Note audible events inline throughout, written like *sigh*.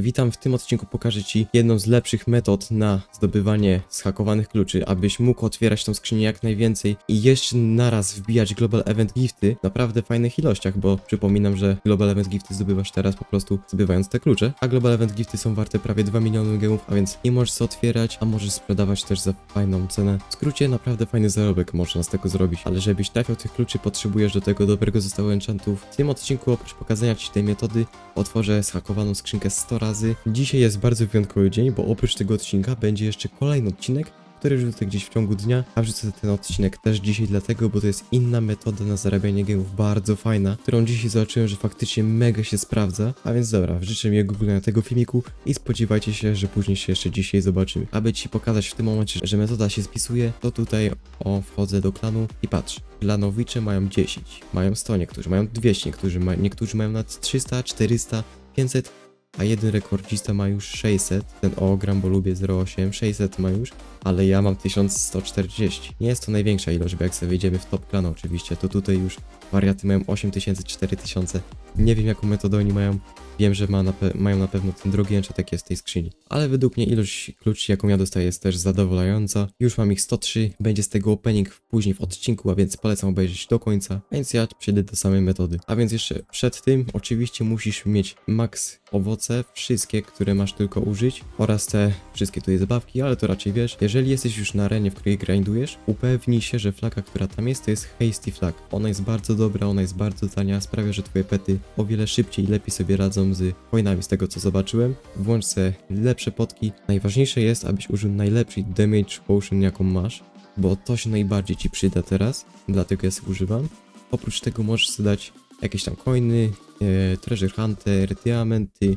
Witam, w tym odcinku pokażę Ci jedną z lepszych metod na zdobywanie zhakowanych kluczy, abyś mógł otwierać tą skrzynię jak najwięcej i jeszcze naraz wbijać Global Event Gifty w naprawdę fajnych ilościach, bo przypominam, że Global Event Gifty zdobywasz teraz po prostu zdobywając te klucze, a Global Event Gifty są warte prawie 2 miliony gemów, a więc nie możesz otwierać, a możesz sprzedawać też za fajną cenę. W skrócie, naprawdę fajny zarobek można z tego zrobić, ale żebyś trafiał tych kluczy, potrzebujesz do tego dobrego zestawu enchantów. W tym odcinku oprócz pokazania Ci tej metody, otworzę zhakowaną skrzynkę 100 razy. Dzisiaj jest bardzo wyjątkowy dzień, bo oprócz tego odcinka będzie jeszcze kolejny odcinek, który wrzucę gdzieś w ciągu dnia, a wrzucę ten odcinek też dzisiaj dlatego, bo to jest inna metoda na zarabianie gemów, bardzo fajna, którą dzisiaj zobaczyłem, że faktycznie mega się sprawdza. A więc dobra, życzę miłego oglądania tego filmiku i spodziewajcie się, że później się jeszcze dzisiaj zobaczymy. Aby Ci pokazać w tym momencie, że metoda się spisuje, to tutaj o, wchodzę do klanu i patrz. Klanowicze mają 10, mają 100, niektórzy mają 200, niektórzy, ma, niektórzy mają nad 300, 400, 500, a jeden rekordzista ma już 600, ten o gram, bo lubię 08, 600 ma już, ale ja mam 1140. Nie jest to największa ilość, bo jak sobie wejdziemy w top clan oczywiście, to tutaj już wariaty mają 8000, 4000. Nie wiem jaką metodę oni mają, wiem, że ma na mają na pewno ten drogi enchatek jest w tej skrzyni. Ale według mnie ilość kluczy, jaką ja dostaję jest też zadowalająca. Już mam ich 103, będzie z tego opening później w odcinku, a więc polecam obejrzeć do końca. Więc ja przejdę do samej metody. A więc jeszcze przed tym oczywiście musisz mieć max owoce, wszystkie, które masz tylko użyć oraz te wszystkie tutaj zabawki, ale to raczej wiesz. Jeżeli jesteś już na arenie, w której grindujesz, upewnij się, że flaga, która tam jest, to jest Hasty Flag. Ona jest bardzo dobra, ona jest bardzo tania, sprawia, że twoje pety o wiele szybciej i lepiej sobie radzą z coinami z tego co zobaczyłem. Włącz sobie lepsze potki. Najważniejsze jest, abyś użył najlepszej damage potion jaką masz, bo to się najbardziej ci przyda teraz, dlatego ja sobie używam. Oprócz tego możesz sobie dać jakieś tam coiny, e, treasure hunter, diamenty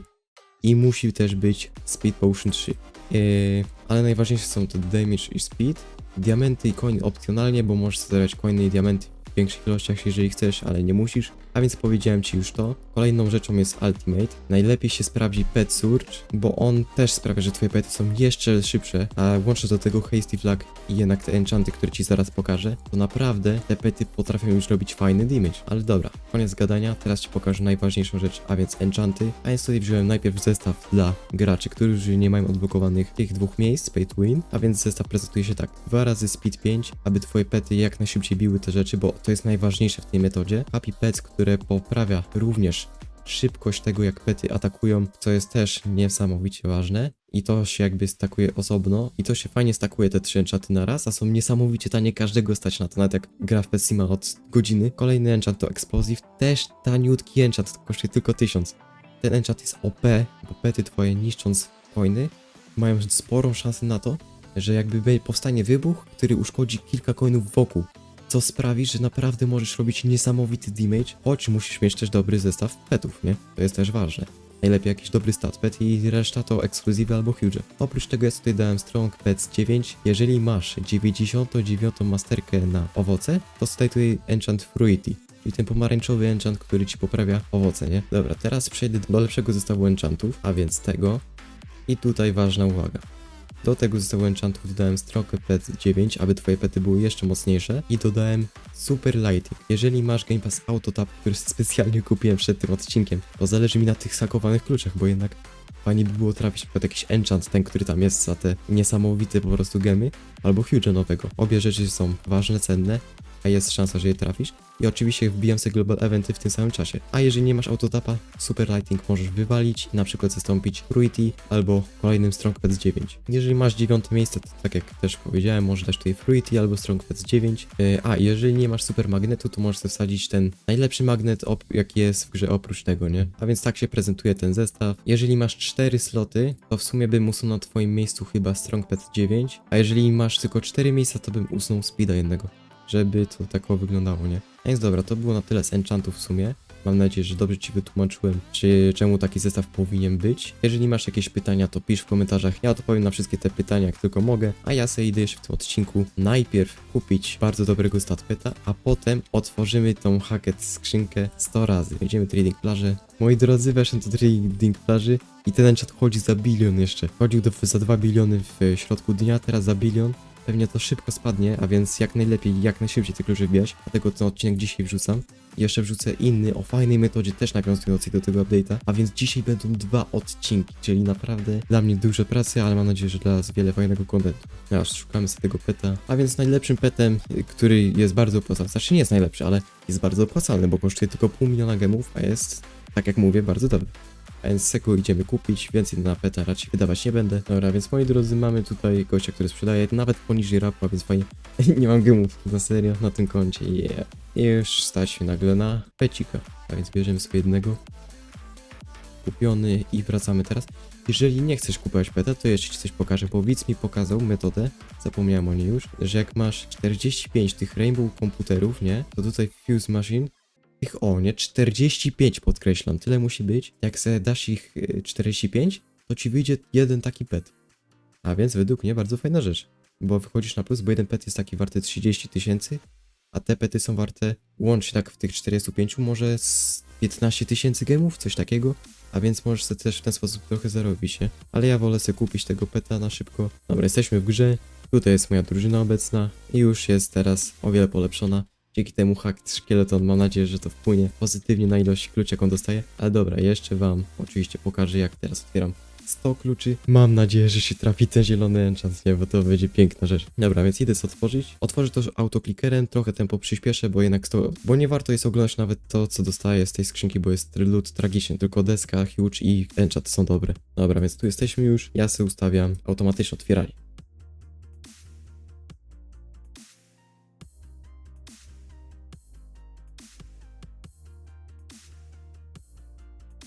i musi też być speed potion 3. E, ale najważniejsze są te damage i speed. Diamenty i coiny opcjonalnie, bo możesz sobie dawać coiny i diamenty większych ilościach, jeżeli chcesz, ale nie musisz. A więc powiedziałem Ci już to. Kolejną rzeczą jest Ultimate. Najlepiej się sprawdzi Pet Surge, bo on też sprawia, że Twoje pety są jeszcze szybsze, a łącznie do tego Hasty Flag i jednak te enchanty, które Ci zaraz pokażę, to naprawdę te pety potrafią już robić fajny damage. Ale dobra, koniec gadania, teraz Ci pokażę najważniejszą rzecz, a więc enchanty. A więc tutaj wziąłem najpierw zestaw dla graczy, którzy nie mają odblokowanych tych dwóch miejsc, Pay to Win, a więc zestaw prezentuje się tak. Dwa razy Speed 5, aby Twoje pety jak najszybciej biły te rzeczy, bo to jest najważniejsze w tej metodzie. Happy Pets, które poprawia również szybkość tego, jak pety atakują, co jest też niesamowicie ważne. I to się jakby stakuje osobno. I to się fajnie stakuje te trzy enchanty na raz, a są niesamowicie tanie, każdego stać na to, nawet jak gra w Petsima od godziny. Kolejny enchant to Explosive, też taniutki enchant, kosztuje tylko 1000. Ten enchant jest OP, bo pety twoje niszcząc coiny mają sporą szansę na to, że jakby powstanie wybuch, który uszkodzi kilka coinów wokół co sprawi, że naprawdę możesz robić niesamowity damage, choć musisz mieć też dobry zestaw petów, nie? To jest też ważne. Najlepiej jakiś dobry stat pet i reszta to ekskluzywy albo huge. Oprócz tego ja tutaj dałem Strong Pets 9. Jeżeli masz 99 masterkę na owoce, to tutaj tutaj enchant Fruity. Czyli ten pomarańczowy enchant, który ci poprawia owoce, nie? Dobra, teraz przejdę do lepszego zestawu enchantów, a więc tego. I tutaj ważna uwaga. Do tego zestawu enchantów dodałem Stroke Pet 9, aby twoje pety były jeszcze mocniejsze i dodałem Super Lighting. Jeżeli masz Game Pass Autotap, który *laughs* specjalnie kupiłem przed tym odcinkiem, to zależy mi na tych sakowanych kluczach, bo jednak fajnie by było trafić przykład jakiś enchant, ten, który tam jest za te niesamowite po prostu gemy, albo huge nowego. Obie rzeczy są ważne, cenne, a jest szansa, że je trafisz. I oczywiście wbijam sobie global eventy w tym samym czasie. A jeżeli nie masz autotapa, Super Lighting możesz wywalić i na przykład zastąpić Fruity albo kolejnym Strong Pets 9. Jeżeli masz dziewiąte miejsce, to tak jak też powiedziałem, możesz dać tutaj Fruity albo Strong Pets 9. Yy, A, jeżeli nie masz super magnetu, to możesz wsadzić ten najlepszy magnet, jaki jest w grze oprócz tego, nie? A więc tak się prezentuje ten zestaw. Jeżeli masz 4 sloty, to w sumie bym usunął na twoim miejscu chyba Strong Pets 9. A jeżeli masz tylko 4 miejsca, to bym usunął Speeda jednego żeby to takowo wyglądało, nie? Więc dobra, to było na tyle z enchantów w sumie. Mam nadzieję, że dobrze Ci wytłumaczyłem, czy czemu taki zestaw powinien być. Jeżeli masz jakieś pytania, to pisz w komentarzach. Ja odpowiem na wszystkie te pytania, jak tylko mogę. A ja sobie idę jeszcze w tym odcinku najpierw kupić bardzo dobrego statpeta, a potem otworzymy tą hacket skrzynkę 100 razy. Będziemy trading plaży. Moi drodzy, weszłem do trading plaży i ten enchant chodzi za bilion jeszcze. Chodził do, za 2 biliony w środku dnia, teraz za bilion. Pewnie to szybko spadnie, a więc jak najlepiej, jak najszybciej te klucze wbijać. Dlatego ten odcinek dzisiaj wrzucam. Jeszcze wrzucę inny o fajnej metodzie, też nawiązującej do tego update'a. A więc dzisiaj będą dwa odcinki, czyli naprawdę dla mnie dużo pracy, ale mam nadzieję, że dla was wiele fajnego kontentu. Aż szukamy sobie tego peta. A więc najlepszym petem, który jest bardzo opłacalny, znaczy nie jest najlepszy, ale jest bardzo opłacalny, bo kosztuje tylko pół miliona gemów, a jest, tak jak mówię, bardzo dobry. Więc Seku idziemy kupić, więcej na peta raczej wydawać nie będę. Dobra, więc moi drodzy, mamy tutaj gościa, który sprzedaje nawet poniżej rapu, a więc fajnie. *laughs* nie mam gemów, na serio, na tym koncie, yeah. I już stać się nagle na pecika. A więc bierzemy sobie jednego. Kupiony i wracamy teraz. Jeżeli nie chcesz kupować peta, to jeszcze ci coś pokażę, bo widz mi pokazał metodę, zapomniałem o niej już, że jak masz 45 tych rainbow komputerów, nie, to tutaj fuse machine ich, o nie, 45 podkreślam, tyle musi być. Jak se dasz ich y, 45, to ci wyjdzie jeden taki pet. A więc według mnie bardzo fajna rzecz. Bo wychodzisz na plus, bo jeden pet jest taki warty 30 tysięcy, a te pety są warte łącznie tak w tych 45 może z 15 tysięcy gemów, coś takiego. A więc możesz sobie też w ten sposób trochę zarobić, nie? Ale ja wolę sobie kupić tego peta na szybko. Dobra, jesteśmy w grze. Tutaj jest moja drużyna obecna i już jest teraz o wiele polepszona. Dzięki temu hack szkieleton mam nadzieję, że to wpłynie pozytywnie na ilość kluczy, jaką dostaję. Ale dobra, jeszcze wam oczywiście pokażę, jak teraz otwieram 100 kluczy. Mam nadzieję, że się trafi ten zielony enchant, nie, bo to będzie piękna rzecz. Dobra, więc idę sobie otworzyć. Otworzę to autoklikerem, trochę tempo przyspieszę, bo jednak to, bo nie warto jest oglądać nawet to, co dostaję z tej skrzynki, bo jest loot tragiczny, tylko deska, huge i enchant są dobre. Dobra, więc tu jesteśmy już. Ja sobie ustawiam automatyczne otwieranie.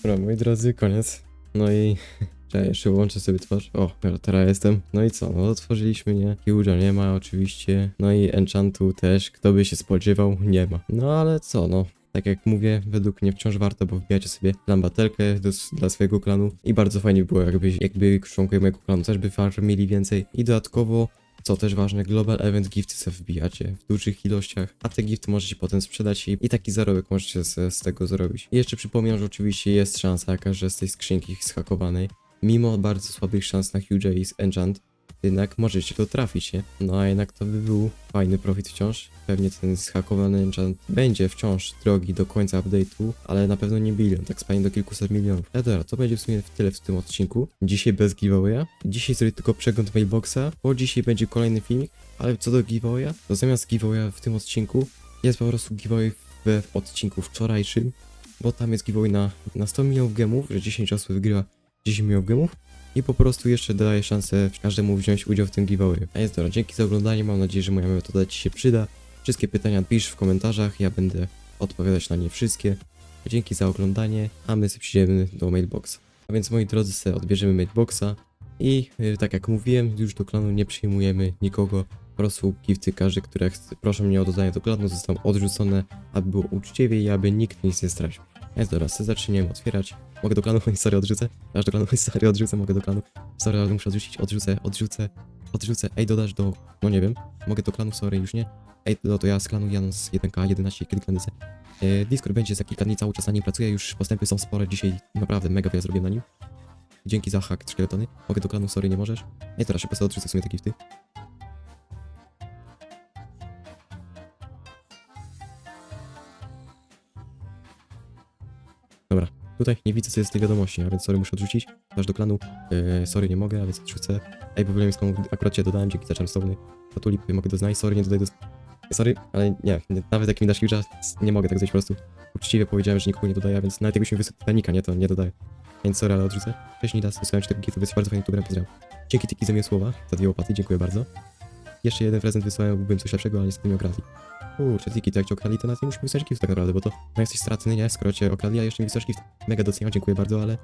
Dobra, moi drodzy, koniec. No i *laughs* Czekaj, jeszcze włączę sobie twarz. O, teraz jestem. No i co? No otworzyliśmy, nie? Huge'a nie ma oczywiście. No i Enchantu też, kto by się spodziewał, nie ma. No ale co, no. Tak jak mówię, według mnie wciąż warto, bo wbijacie sobie lambatelkę do, dla swojego klanu i bardzo fajnie by było, jakby, jakby członkowie mojego klanu też by farmili więcej. I dodatkowo co też ważne, Global Event Gifty sobie wbijacie w dużych ilościach, a te gifty możecie potem sprzedać i, i taki zarobek możecie z, z tego zrobić. I jeszcze przypomnę, że oczywiście jest szansa jaka, że z tej skrzynki zhakowanej, mimo bardzo słabych szans na Huge z Enchant, jednak możecie to trafić, nie? No a jednak to by był fajny profit wciąż. Pewnie ten zhakowany enchant będzie wciąż drogi do końca update'u, ale na pewno nie bilion, tak spadnie do kilkuset milionów. Ale dobra, to będzie w sumie tyle w tym odcinku. Dzisiaj bez giveawaya. Dzisiaj zrobię tylko przegląd mailboxa, bo dzisiaj będzie kolejny filmik, ale co do giveawaya, to zamiast giveawaya w tym odcinku jest po prostu giveaway we w odcinku wczorajszym, bo tam jest giveaway na, na 100 milionów gemów, że 10 osób wygrywa 10 milionów gemów i po prostu jeszcze daję szansę każdemu wziąć udział w tym giveaway. A jest dobra, dzięki za oglądanie, mam nadzieję, że moja metoda Ci się przyda. Wszystkie pytania pisz w komentarzach, ja będę odpowiadać na nie wszystkie. Dzięki za oglądanie, a my przyjdziemy do mailboxa. A więc moi drodzy, sobie odbierzemy mailboxa i y, tak jak mówiłem, już do klanu nie przyjmujemy nikogo. Po prostu gifty każdy, które chce, proszę mnie o dodanie do klanu, zostaną odrzucone, aby było uczciwie i aby nikt nic nie stracił. Jest dobra, sobie zaczniemy otwierać. Mogę do klanu, *laughs* sorry, odrzucę. Aż do klanu, *laughs* sorry, odrzucę, mogę do klanu. Sorry, ale muszę odrzucić, odrzucę, odrzucę, odrzucę. Ej, dodasz do, no nie wiem, mogę do klanu, sorry, już nie. Ej, no to ja z klanu Janus 1K, 11, kiedy klany e, Discord będzie za kilka dni, cały czas na nim pracuję, już postępy są spore, dzisiaj naprawdę mega wiele zrobię na nim. Dzięki za hack szkieletony. Mogę do klanu, sorry, nie możesz. Ej, teraz szybko sobie odrzucę w sumie te gifty. Dobra, tutaj nie widzę co jest z tej wiadomości, a więc sorry, muszę odrzucić. Dasz do klanu, e, sorry, nie mogę, a więc odrzucę. Ej, problem jest, akurat cię dodałem, dzięki za czarnstowny. Patulip, mogę doznać, sorry, nie dodaj do... Sorry, ale nie, nie nawet jak mi dasz huge'a, nie mogę tak zrobić po prostu. Uczciwie powiedziałem, że nikogo nie dodaję, więc nawet jakbyś mi wysłał Titanica, nie, to nie dodaję. Więc sorry, ale odrzucę. Cześć Nidas, wysłałem ci tego giftu, jesteś bardzo fajnym youtuberem, pozdrawiam. Dzięki Tiki za miłe słowa, za dwie łopaty, dziękuję bardzo. Jeszcze jeden prezent wysłałem, byłbym coś lepszego, ale niestety mnie okradli. Kurczę, Tiki, to jak cię okradli, to nawet nie musisz mi wysłać tak naprawdę, bo to no jesteś stratny, nie? Skoro cię okradli, a jeszcze mi gift. Mega doceniam, dziękuję bardzo, ale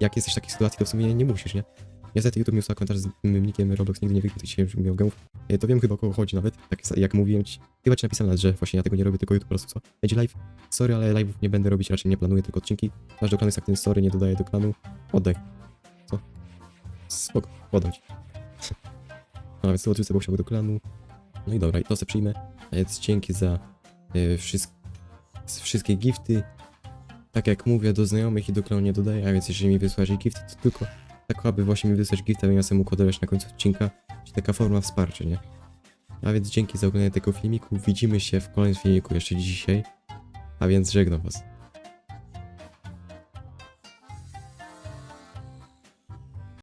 jak jesteś w takiej sytuacji, to w sumie nie musisz, nie? Niestety YouTube mi usłał komentarz z mym nickiem Roblox nigdy nie dzisiaj już miał gemów. To wiem chyba o kogo chodzi nawet, tak jak mówiłem ci. Chyba ci napisałem nawet, że właśnie ja tego nie robię, tylko YouTube po prostu co. Będzie live. Sorry, ale live'ów nie będę robić, raczej nie planuję, tylko odcinki. Masz do klanu jest aktywny, sorry, nie dodaję do klanu. Oddaj. Co? Spoko, oddam No więc oczywiście, bo chciałby do klanu. No i dobra, i to sobie przyjmę. A więc dzięki za e, wszystk wszystkie gifty. Tak jak mówię, do znajomych i do klanu nie dodaję, a więc jeżeli mi wysłasz gifty, to tylko tak aby właśnie mi wysłać gifta, bym ja sobie mógł na końcu odcinka. Czyli taka forma wsparcia, nie? A więc dzięki za oglądanie tego filmiku. Widzimy się w kolejnym filmiku jeszcze dzisiaj. A więc żegnam was.